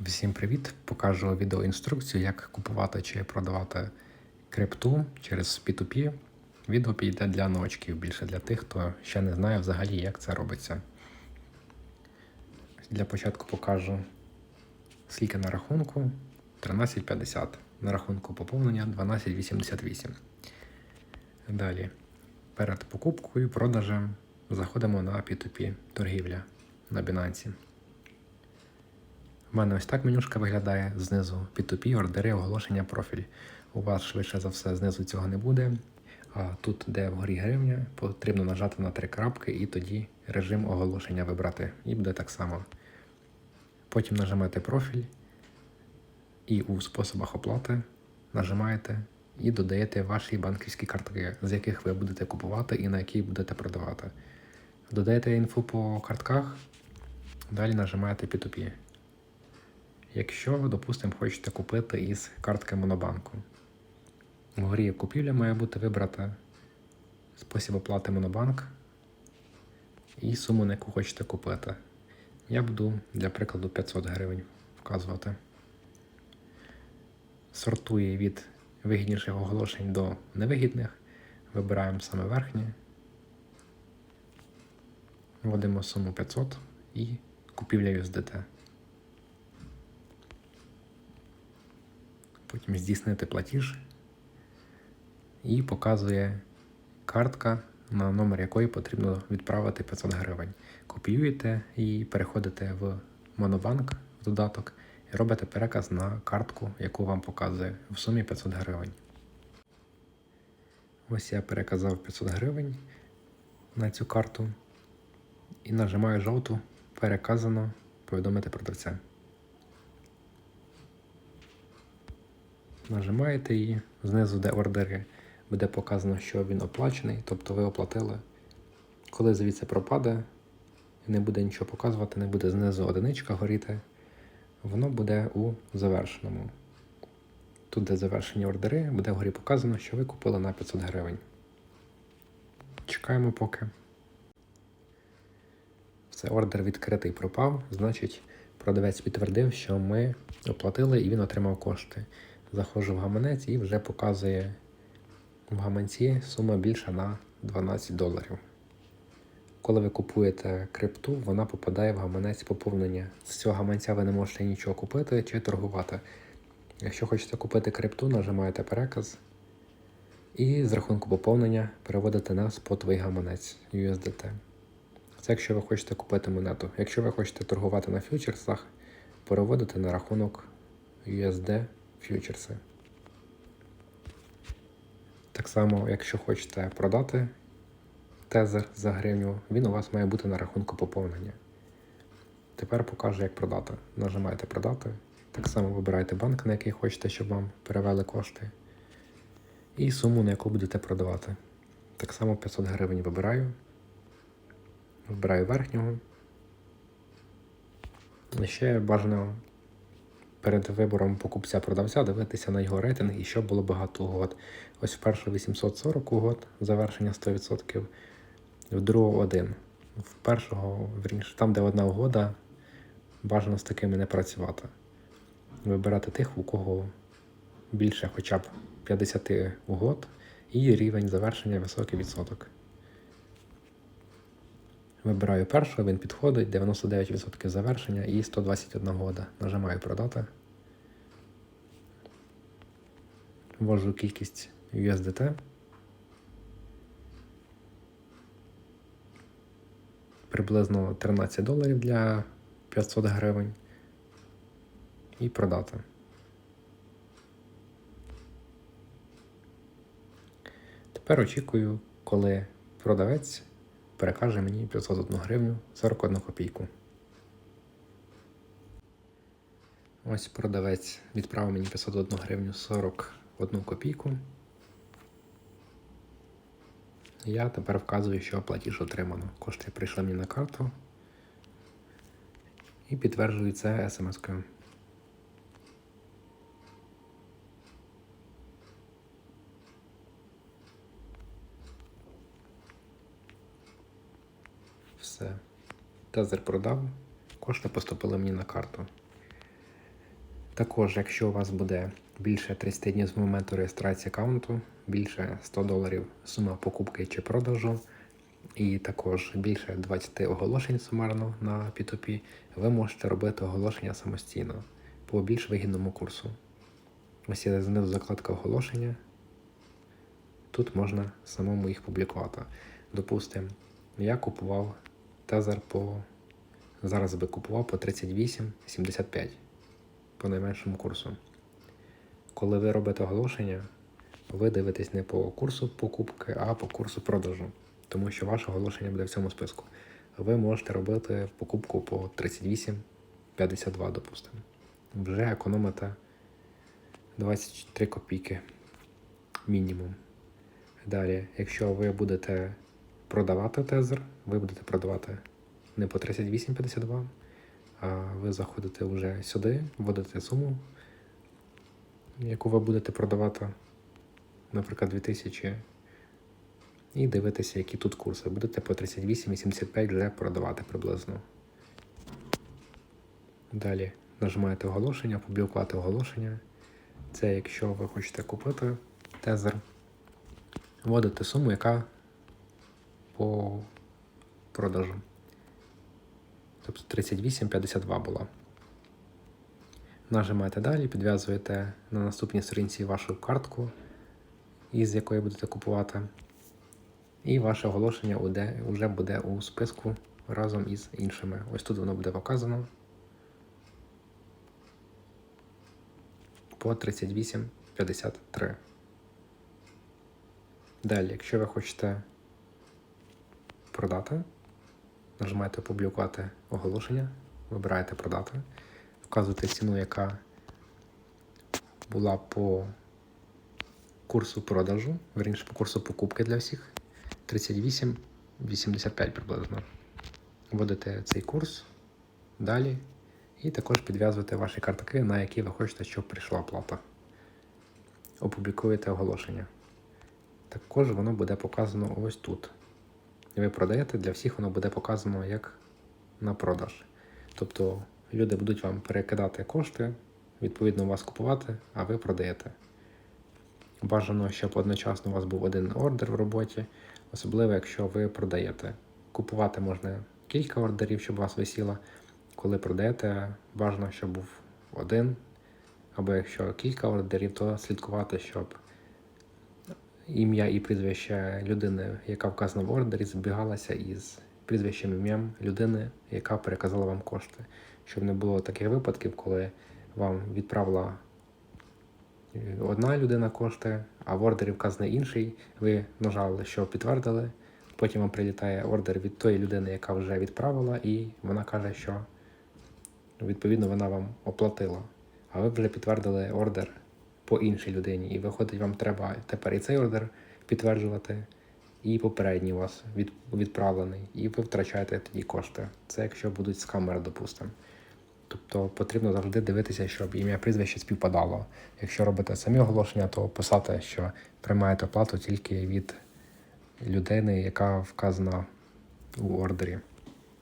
Всім привіт! Покажу відеоінструкцію, як купувати чи продавати крипту через P2P. Відео підійде для новачків, більше для тих, хто ще не знає взагалі, як це робиться. Для початку покажу, скільки на рахунку 13,50. На рахунку поповнення 12,88. Далі, перед покупкою і продажем заходимо на P2P торгівля на Binance. У мене ось так менюшка виглядає знизу P2P, ордери, оголошення, профіль. У вас швидше за все знизу цього не буде. А тут, де вгорі гривня, потрібно нажати на три крапки і тоді режим оголошення вибрати. І буде так само. Потім нажимаєте профіль і у способах оплати нажимаєте і додаєте ваші банківські картки, з яких ви будете купувати і на які будете продавати. Додаєте інфу по картках, далі нажимаєте P2P. Якщо, допустимо, хочете купити із картки Монобанку. Вгорі купівля має бути вибрати спосіб оплати Монобанк і суму, на яку хочете купити. Я буду для прикладу 500 гривень вказувати. Сортує від вигідніших оголошень до невигідних. Вибираємо саме верхнє. Вводимо суму 500 і купівля USDT. Потім здійснити платіж і показує картка, на номер якої потрібно відправити 500 гривень. Копіюєте і переходите в Монобанк в додаток і робите переказ на картку, яку вам показує в сумі 500 гривень. Ось я переказав 500 гривень на цю карту і нажимаю жовту переказано повідомити продавця. Нажимаєте її, знизу, де ордери, буде показано, що він оплачений, тобто ви оплатили. Коли звідси пропаде, не буде нічого показувати, не буде знизу одиничка горіти, воно буде у завершеному. Тут, де завершені ордери, буде вгорі показано, що ви купили на 500 гривень. Чекаємо поки. Все, ордер відкритий пропав, значить, продавець підтвердив, що ми оплатили і він отримав кошти. Заходжу в гаманець і вже показує в гаманці сума більша на 12 доларів. Коли ви купуєте крипту, вона попадає в гаманець поповнення. З цього гаманця ви не можете нічого купити чи торгувати. Якщо хочете купити крипту, нажимаєте переказ і з рахунку поповнення переводите на спотовий гаманець USDT. Це якщо ви хочете купити монету. Якщо ви хочете торгувати на фьючерсах, переводите на рахунок USD фьючерси. Так само, якщо хочете продати тезер за гривню, він у вас має бути на рахунку поповнення. Тепер покажу, як продати. Нажимаєте продати. Так само вибираєте банк, на який хочете, щоб вам перевели кошти. І суму, на яку будете продавати. Так само 500 гривень вибираю. Вибираю верхнього. І ще бажано перед вибором покупця-продавця дивитися на його рейтинг і щоб було багато угод. Ось в першого 840 угод, завершення 100%, в другого один. В першого, вірніше, там, де одна угода, бажано з такими не працювати. Вибирати тих, у кого більше хоча б 50 угод і рівень завершення високий відсоток. Вибираю першого, він підходить, 99% завершення і 121 года. Нажимаю продати. Ввожу кількість USDT. Приблизно 13 доларів для 500 гривень. І продати. Тепер очікую, коли продавець перекаже мені 501 гривню 41 копійку. Ось продавець відправив мені 501 гривню 41 копійку. Я тепер вказую, що платіж отримано. Кошти прийшли мені на карту і підтверджую це смс-кою. Все. Тезер продав, кошти поступили мені на карту. Також, якщо у вас буде більше 30 днів з моменту реєстрації аккаунту, більше 100 доларів сума покупки чи продажу, і також більше 20 оголошень сумарно на P2P, ви можете робити оголошення самостійно по більш вигідному курсу. Ось є знизу закладка оголошення. Тут можна самому їх публікувати. Допустимо, я купував тезер по. Зараз би купував по 38,75 по найменшому курсу. Коли ви робите оголошення, ви дивитесь не по курсу покупки, а по курсу продажу, тому що ваше оголошення буде в цьому списку. Ви можете робити покупку по 38,52, допустимо. Вже економите 23 копійки мінімум. Далі, якщо ви будете продавати тезер, ви будете продавати не по 38,52, а ви заходите вже сюди, вводите суму, яку ви будете продавати, наприклад, 2000, і дивитеся, які тут курси. Будете по 38,85 вже продавати приблизно. Далі нажимаєте оголошення, опублікувати оголошення. Це якщо ви хочете купити тезер, вводите суму, яка по продажу. Тобто 38,52 була. Нажимаєте далі, підв'язуєте на наступній сторінці вашу картку, із якої будете купувати. І ваше оголошення вже буде у списку разом із іншими. Ось тут воно буде показано. По 38,53. Далі, якщо ви хочете продати, нажимаєте опублікувати оголошення, вибираєте продати, вказуєте ціну, яка була по курсу продажу, верніше по курсу покупки для всіх 38,85 приблизно. Вводите цей курс далі і також підв'язуєте ваші картки, на які ви хочете, щоб прийшла оплата. Опублікуєте оголошення. Також воно буде показано ось тут. І ви продаєте, для всіх воно буде показано як на продаж. Тобто люди будуть вам перекидати кошти, відповідно вас купувати, а ви продаєте. Бажано, щоб одночасно у вас був один ордер в роботі, особливо якщо ви продаєте. Купувати можна кілька ордерів, щоб вас висіло. Коли продаєте, бажано, щоб був один. Або якщо кілька ордерів, то слідкувати, щоб ім'я і прізвище людини, яка вказана в ордері, збігалася із прізвищем ім'ям людини, яка переказала вам кошти. Щоб не було таких випадків, коли вам відправила е, одна людина кошти, а в ордері вказаний інший. Ви нажали, що підтвердили. Потім вам прилітає ордер від тої людини, яка вже відправила, і вона каже, що відповідно вона вам оплатила. А ви вже підтвердили ордер по іншій людині. І виходить, вам треба тепер і цей ордер підтверджувати, і попередній у вас від, відправлений, і ви втрачаєте тоді кошти. Це якщо будуть скамери, допустимо. Тобто потрібно завжди дивитися, щоб ім'я прізвище співпадало. Якщо робите самі оголошення, то писати, що приймаєте оплату тільки від людини, яка вказана у ордері.